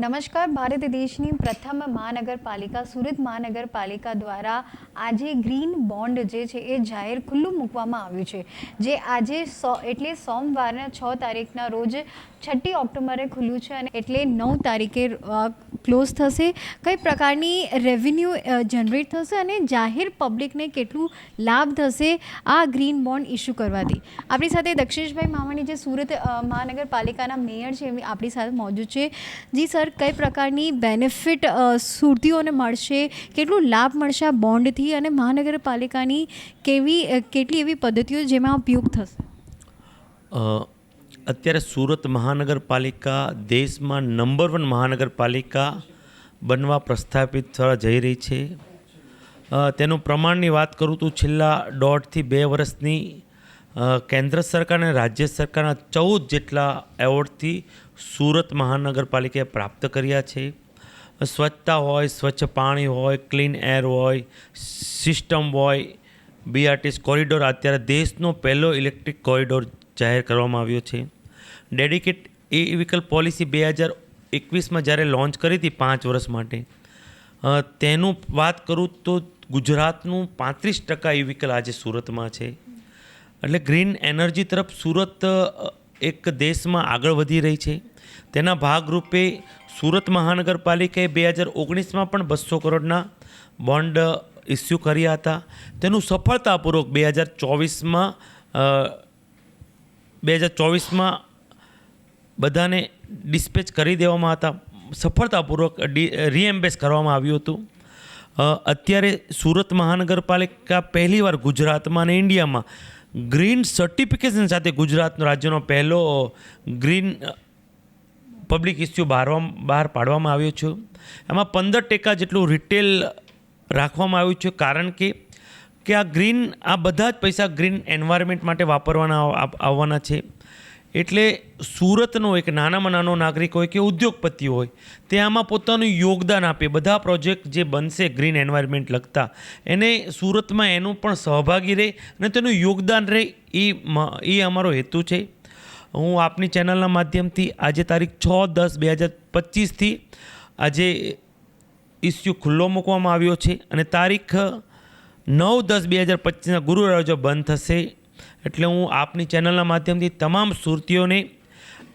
નમસ્કાર, ભારત દેશની પ્રથમ મહાનગરપાલિકા સુરત મહાનગરપાલિકા દ્વારા આજે ગ્રીન બોન્ડ જે છે એ જાહેર ખુલ્લું મૂકવામાં આવ્યું છે. જે આજે સો, એટલે સોમવારના છ તારીખના રોજ છઠ્ઠી ઓક્ટોબરે ખુલ્લું છે અને એટલે નવ તારીખે ક્લોઝ થશે. કઈ પ્રકારની રેવન્યુ જનરેટ થશે અને જાહેર પબ્લિકને કેટલું લાભ થશે આ ગ્રીન બોન્ડ ઇસ્યુ કરવાથી? આપણી સાથે દક્ષેશભાઈ માવાણી જે સુરત મહાનગરપાલિકાના મેયર છે આપણી સાથે મોજૂદ છે. જી સર કઈ પ્રકારની બેનિફિટ સુરતીઓને મળશે? કેટલું લાભ મળશે આ બોન્ડથી અને મહાનગરપાલિકાની કેવી કેટલી એવી પદ્ધતિઓ જેમાં ઉપયોગ થશે? અત્યારે સુરત મહાનગરપાલિકા દેશમાં નંબર વન મહાનગરપાલિકા બનવા પ્રસ્થાપિત થવા જઈ રહી છે. તેનું પ્રમાણની વાત કરું તો છેલ્લા દોઢથી બે વર્ષની કેન્દ્ર સરકાર અને રાજ્ય સરકારના ચૌદ જેટલા એવોર્ડથી સુરત મહાનગરપાલિકાએ પ્રાપ્ત કર્યા છે. સ્વચ્છતા હોય, સ્વચ્છ પાણી હોય, ક્લીન એર હોય, સિસ્ટમ હોય, બીઆરટીસ કોરિડોર, અત્યારે દેશનો પહેલો ઇલેક્ટ્રિક કોરિડોર જાહેર કરવામાં આવ્યો છે. ડેડિકેટ એ વ્હીકલ પોલિસી બે હજાર એકવીસમાં જ્યારે લોન્ચ કરી હતી પાંચ વર્ષ માટે તેનું વાત કરું તો ગુજરાતનું પાંત્રીસ ટકા ઈ વ્હીકલ આજે સુરતમાં છે. એટલે ગ્રીન એનર્જી તરફ સુરત એક દેશમાં આગળ વધી રહી છે. તેના ભાગરૂપે સુરત મહાનગરપાલિકાએ બે હજાર ઓગણીસમાં પણ બસો કરોડના બોન્ડ ઇસ્યુ કર્યા હતા. તેનું સફળતાપૂર્વક બે હજાર ચોવીસમાં બે હજાર ચોવીસમાં બધાને ડિસ્પેચ કરી દેવામાં હતા. સફળતાપૂર્વક રીએમ્બેસ કરવામાં આવ્યું હતું. અત્યારે સુરત મહાનગરપાલિકા પહેલીવાર ગુજરાતમાં અને ઇન્ડિયામાં ગ્રીન સર્ટિફિકેશન સાથે ગુજરાતનો રાજ્યનો પહેલો ગ્રીન પબ્લિક ઇસ્યુ બહારવા બહાર પાડવામાં આવ્યો છે. એમાં પંદર ટકા જેટલું રિટેલ રાખવામાં આવ્યું છે. કારણ કે કે આ ગ્રીન, આ બધા જ પૈસા ગ્રીન એન્વાયરમેન્ટ માટે વાપરવાના આવવાના છે. એટલે સુરતનો એક નાનામાં નાનો નાગરિક હોય કે ઉદ્યોગપતિ હોય, તે આમાં પોતાનું યોગદાન આપે. બધા પ્રોજેક્ટ જે બનશે ગ્રીન એન્વાયરમેન્ટ લગતા, એને સુરતમાં એનું પણ સહભાગી રહે અને તેનું યોગદાન રહે એ એ અમારો હેતુ છે. હું આપની ચેનલના માધ્યમથી આજે તારીખ છ દસ બે હજાર પચીસથી આજે ઇસ્યુ ખુલ્લો મૂકવામાં આવ્યો છે અને તારીખ નવ દસ બે હજાર પચીસના ગુરુ બંધ થશે એટલે હું આપની ચેનલના માધ્યમથી તમામ સુરતીઓને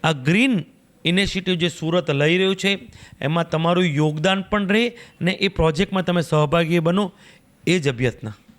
આ ગ્રીન ઇનિશિયેટિવ જે સુરત લઈ રહ્યું છે, એમાં તમારું યોગદાન પણ રહે અને એ પ્રોજેક્ટમાં તમે સહભાગી બનો, એ જ અભ્યર્થના.